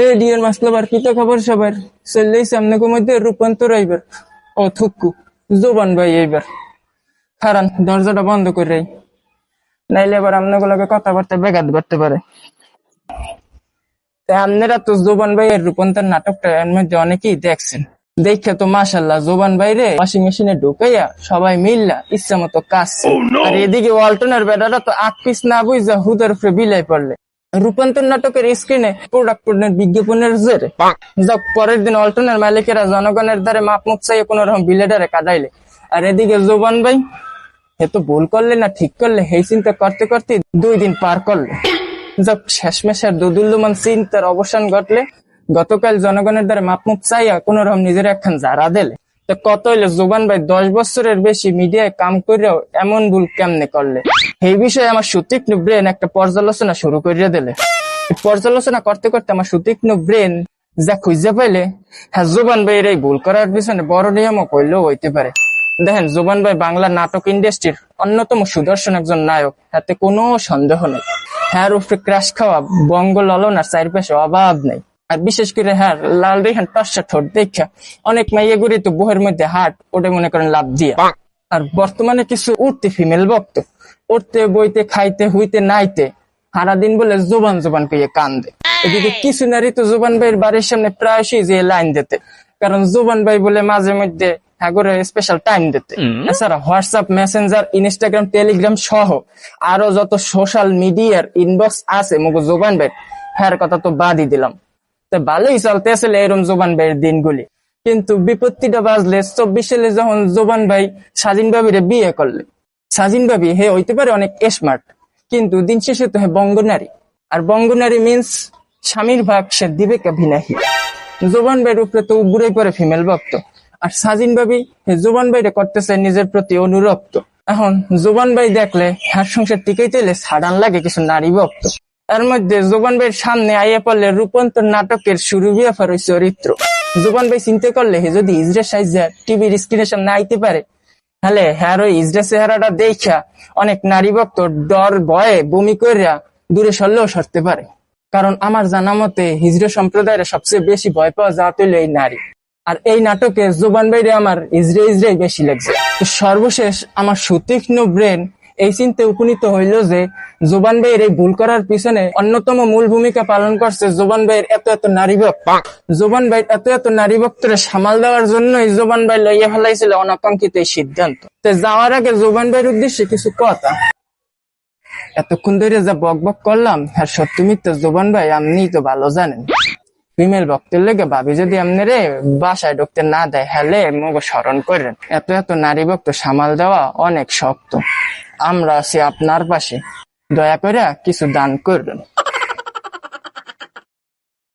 A deer মাসলাবার কি তো খবর সবার। চললেই সামনে মধ্যে রূপান্তর আইবার। ও থুক্কু জোবান ভাই এইবার। খারান দরজাটা বন্ধ করে নাইলে আবার আপনাগুলোকে কথাবার্তা বেগাত করতে পারে। আপনারা তো জোবান ভাইয়ের রূপান্তর নাটকটা এর মধ্যে অনেকেই দেখছেন। দেখে তো মাশাল্লাহ জোবান বাইরে ওয়াশিং মেশিনে ঢুকাইয়া সবাই মিললা ইচ্ছা মতো কাজ। আর এদিকে ওয়ালটনের বেড়াটা তো আট পিস না বুঝা হুদার উপরে বিলাই পড়লে। রূপান্তর নাটকের স্ক্রিনে প্রোডাক্ট পণ্যের বিজ্ঞাপনের জেরে। পরের দিন অল্টনের মালিকেরা জনগণের দ্বারে মাপ মুখ চাইয়ে কোন রকম বিলেডারে কাদাইলে। আর এদিকে জোবান ভাই হে তো ভুল করলে না ঠিক করলে সেই চিন্তা করতে করতে দুই দিন পার করলে। যাক শেষমেশের দুদুল্যমান চিন্তার অবসান ঘটলে গতকাল জনগণের দ্বারা মাপমুখ চাইয়া কোন রকম নিজের একখান জারা দিলে। তো কত হইলে? জোবান ভাই দশ বছরের বেশি মিডিয়ায় কাম করেও এমন ভুল কেমনে করলে? এই বিষয়ে আমার সুতীক্ষ্ণ ব্রেন একটা পর্যালোচনা শুরু করিয়া দিলে। পর্যালোচনা করতে করতে আমার সুতীক্ষ্ণ ব্রেন যা খুঁজে পাইলে হ্যাঁ জোবান ভাইয়ের এই ভুল করার পিছনে বড় নিয়মও করলেও হইতে পারে। দেখেন, জোবান ভাই বাংলা নাটক ইন্ডাস্ট্রির অন্যতম সুদর্শন একজন নায়ক। তাতে কোনো সন্দেহ নেই। হ্যার উপরে ক্রাশ খাওয়া, বঙ্গ ললনার চারিপাশে অভাব নেই। আর বিশেষ করে হ্যাঁ লাল রেখান টসা ঠোঁট দেখা, অনেক মাইয়া গুড়ি তো বহের মধ্যে হাট, ওটা মনে করেন লাভ দিয়া। আর বর্তমানে কিছু উঠতে ফিমেল ভক্ত উঠতে বইতে খাইতে হইতে নাইতে সারাদিন বলে জোবান জোবান কইয়ে কান্দে। এদিকে কিছু নারী তো জোবান ভাইয়ের বাড়ির সামনে প্রায়শই যে লাইন দিতে কারণ জোবান ভাই বলে মাঝে মধ্যে ঠাকুরের স্পেশাল টাইম দিতে। এছাড়া হোয়াটসঅ্যাপ মেসেঞ্জার ইনস্টাগ্রাম টেলিগ্রাম সহ আরও যত সোশ্যাল মিডিয়ার ইনবক্স আছে মুগো জোবান ভাই হ্যার কথা তো বাদই দিলাম। তো ভালোই চলতে আসলে এরম জোবান ভাইয়ের দিনগুলি। কিন্তু বিপত্তিটা বাজলে চব্বিশ সালে যখন জোবান ভাই স্বাধীন ভাবিরে বিয়ে করলে স্বাধীন ভাবি, হে, হইতে পারে অনেক স্মার্ট কিন্তু দিন শেষে তো হে বঙ্গ নারী। আর বঙ্গ নারী মিন্স স্বামীর ভাগ সে দিবে কাভিনাহি জোবান ভাইয়ের উপরে তো উবুড়াই পরে ফিমেল ভক্ত। আর সাজিন ভাবি, হে, জোবান ভাইরে করতেছে নিজের প্রতি অনুরক্ত। এখন জোবান ভাই দেখলে হার সংসার টিকাইতে এলে সাডান লাগে কিছু নারী ভক্ত। এর মধ্যে জোবান ভাইয়ের সামনে আইয়া পড়লে রূপান্তর নাটকের শুরু বিয়াফার ওই চরিত্র। জোবান ভাই চিন্তা করলে হে, যদি ইজরা সাইজা টিভির স্ক্রিনের সামনে আইতে পারে তাহলে হ্যার ওই চেহারাটা দেখা অনেক নারী ভক্ত ডর ভয়ে বমি করিয়া দূরে সরলেও সরতে পারে। কারণ আমার জানা মতে হিজড়ে সম্প্রদায়ের সবচেয়ে বেশি ভয় পাওয়া হইল এই নারী। আর এই নাটকে জোবান বাইরে আমার ইজরে ইজরে বেশি লাগছে। সর্বশেষ আমার সুতীক্ষ্ণ ব্রেন এই চিন্তে উপনীত হইল যে জোবান ভাইয়ের এই ভুল করার পিছনে অন্যতম মূল ভূমিকা পালন করছে জোবান ভাইয়ের এত এত নারী ভক্ত। জোবান ভাই এত এত নারী ভক্তরে সামাল দেওয়ার জন্যই জোবান ভাই লইয়া ফেলাইছিল অনাকাঙ্ক্ষিত এই সিদ্ধান্ত। তো যাওয়ার আগে জোবান ভাইয়ের উদ্দেশ্যে কিছু কথা। এতক্ষণ ধরে যা বক বক করলাম আর সত্যি মিথ্যা জোবান ভাই আপনি তো ভালো জানেন। ফিমেল ভক্তের লেগে ভাবি যদি আপনি রে বাসায় ঢুকতে না দেয় হেলে মগ স্মরণ করেন। এত এত নারী ভক্ত সামাল দেওয়া অনেক শক্ত। আমরা আছি আপনার পাশে। দয়া করে কিছু দান করবেন